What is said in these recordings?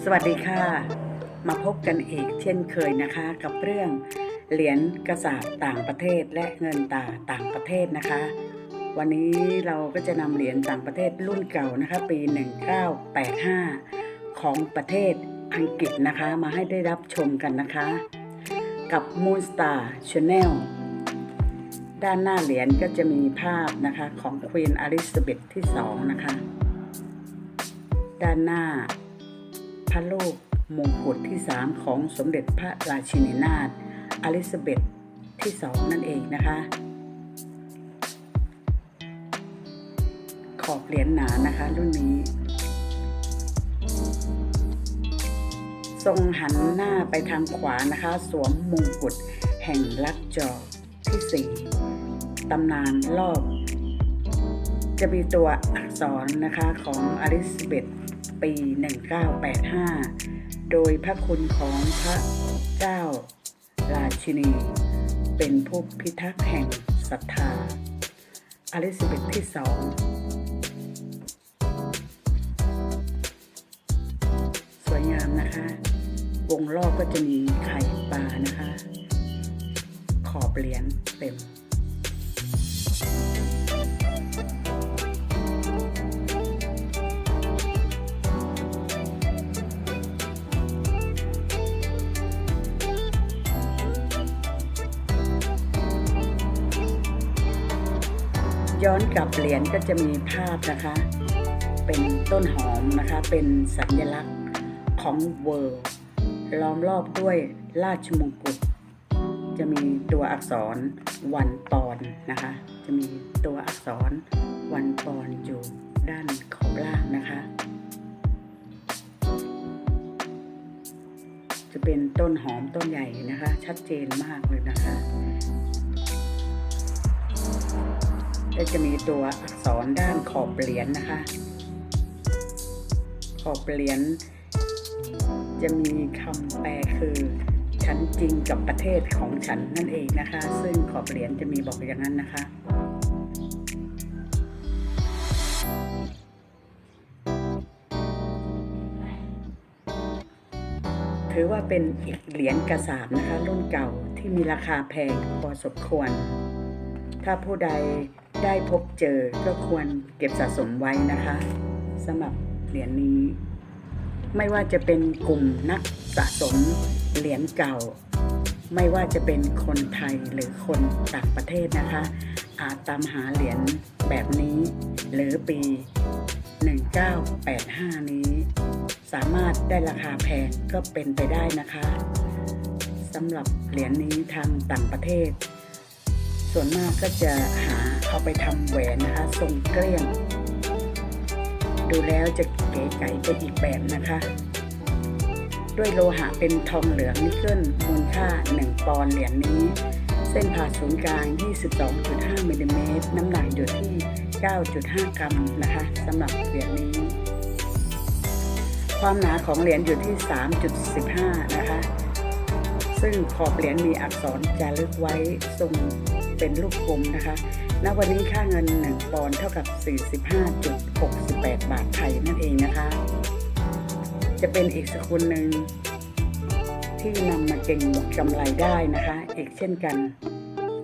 สวัสดีค่ะ มาพบกันอีกเช่นเคยนะคะ กับเรื่องเหรียญกระสาบต่างประเทศและเงินตาต่างประเทศนะคะ วันนี้เราก็จะนำเหรียญต่างประเทศรุ่นเก่านะคะ ปี 1985 ของประเทศอังกฤษนะคะ มาให้ได้รับชมกันนะคะ กับ Moonstar Channel ด้านหน้าเหรียญก็จะมีภาพนะคะของ Queen Elizabeth ที่ 2 นะคะ ด้านหน้า พระโลกมงกุฎที่3ของสมเด็จพระราชินีนาถอลิซาเบธที่2นั่นเองนะคะ ขอบเหรียญหนานะคะรุ่นนี้ ทรงหันหน้าไปทางขวานะคะ สวมมงกุฎแห่งลักจอที่4ตำนานรอบ จะมีตัวอักษรนะคะของอลิซาเบธ ปี 1985 โดยพระคุณของพระเจ้าราชินี เป็นผู้พิทักษ์แห่งศรัทธาอลิซาเบธที่สองสวยงามนะคะ วงรอบก็จะมีไข่ปลานะคะ ขอบเหรียญเต็ม ย้อนกลับเหรียญก็จะมีภาพนะคะ เป็นต้นหอมนะคะ เป็นสัญลักษณ์ของเวิร์ล้อมรอบด้วยราชมงกุฎจะมีตัวอักษรวันปอนนะคะ จะมีตัวอักษรวันปอนอยู่ด้านขอบล่างนะคะ จะเป็นต้นหอมต้นใหญ่นะคะ ชัดเจนมากเลยนะคะ และจะมีตัวอักษรด้านขอบเหรียญนะคะ ขอบเหรียญจะมีคำแปลคือฉันจริงกับประเทศของฉันนั่นเองนะคะ ซึ่งขอบเหรียญจะมีบอกอย่างนั้นนะคะถือว่าเป็นอีกเหรียญกระสาบนะคะ รุ่นเก่าที่มีราคาแพงพอสมควร ถ้าผู้ใด ได้พบเจอก็ควรเก็บสะสมไว้นะคะสำหรับเหรียญนี้ ไม่ว่าจะเป็นกลุ่มนักสะสมเหรียญเก่า ไม่ว่าจะเป็นคนไทยหรือคนต่างประเทศนะคะ อาจตามหาเหรียญแบบนี้ หรือปี 1985 นี้ สามารถได้ราคาแพงก็เป็นไปได้นะคะสำหรับเหรียญนี้ทางต่างประเทศ ส่วนมากก็จะหา เอาไปทำแหวนนะคะทรงเกลี้ยง ดูแล้วจะเก๋ไก๋ไปอีกแบบนะคะ ด้วยโลหะเป็นทองเหลืองนิกเกิลมูลค่า 1 ปอนด์เหรียญนี้ เส้นผ่าศูนย์กลาง 22.5มิลลิเมตรน้ำหนักอยู่ที่ 9.5 กรัมนะคะสำหรับเหรียญนี้ความหนาของเหรียญอยู่ที่ 3.15 นะคะ ซึ่งขอบเหรียญมีอักษรจารึกไว้ทรงเป็นรูปกลมนะคะ ณวันนี้ค่าเงิน 1 ปอนด์เท่ากับ 45.68 บาทไทยนั่นเองนะคะ จะเป็นอีกสกุลหนึ่งที่นำมาเก่งกำไรได้นะคะ อีกเช่นกัน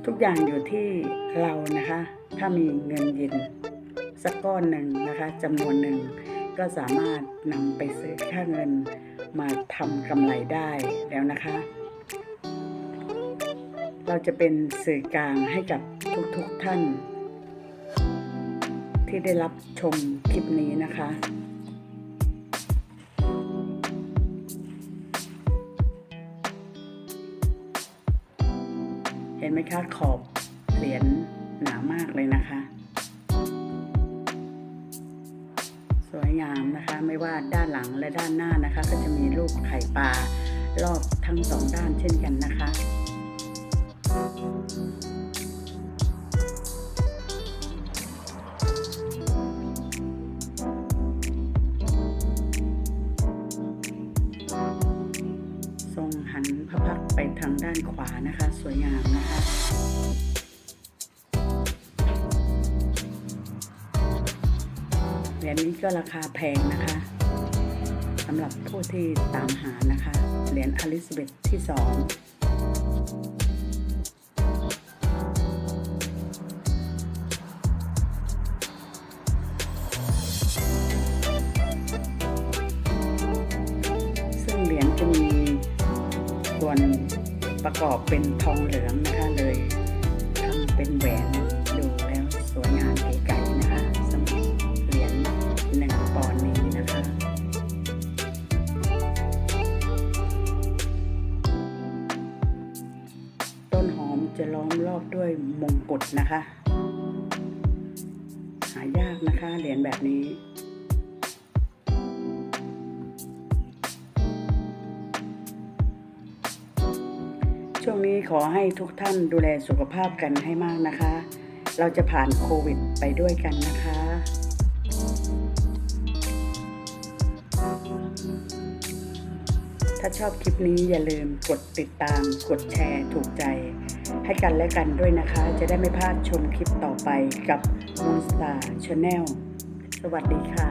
ทุกอย่างอยู่ที่เรานะคะ ถ้ามีเงินเย็นสักก้อนหนึ่งนะคะจำนวนหนึ่งก็สามารถนำไปซื้อค่าเงินมาทำกำไรได้แล้วนะคะ เราจะเป็นสื่อกลางให้กับ ทุกๆทท่าน ที่ได้รับชมคลิปนี้นะคะ เห็นไหมคะขอบเหรียญหนามากเลยนะคะ สวยงามนะคะไม่ว่าด้านหลังและด้านหน้านะคะ ก็จะมีรูปไข่ปลารอบทั้งสองด้านเช่นกันนะคะท ไปทางด้านขวานะคะ สวยงามนะคะเหรียญนี้ก็ราคาแพงนะคะสำหรับผู้ที่ตามหานะคะ เหรียญอลิซาเบธที่สอง ส่วนประกอบเป็นทองเหลืองนะคะเลยทำเป็นแหวนดูแล้วสวยงามเก๋ไก๋นะคะสำหรับเหรียญหนึ่งปอนด์นี้นะคะต้นหอมจะล้อมรอบด้วยมงกุฎนะคะ หายากนะคะเหรียญแบบนี้ ช่วงนี้ขอให้ทุกท่านดูแลสุขภาพกันให้มากนะคะ เราจะผ่านโควิดไปด้วยกันนะคะถ้าชอบคลิปนี้อย่าลืมกดติดตาม กดแชร์ถูกใจ ให้กันและกันด้วยนะคะ จะได้ไม่พลาดชมคลิปต่อไปกับ Moonstar Channel สวัสดีค่ะ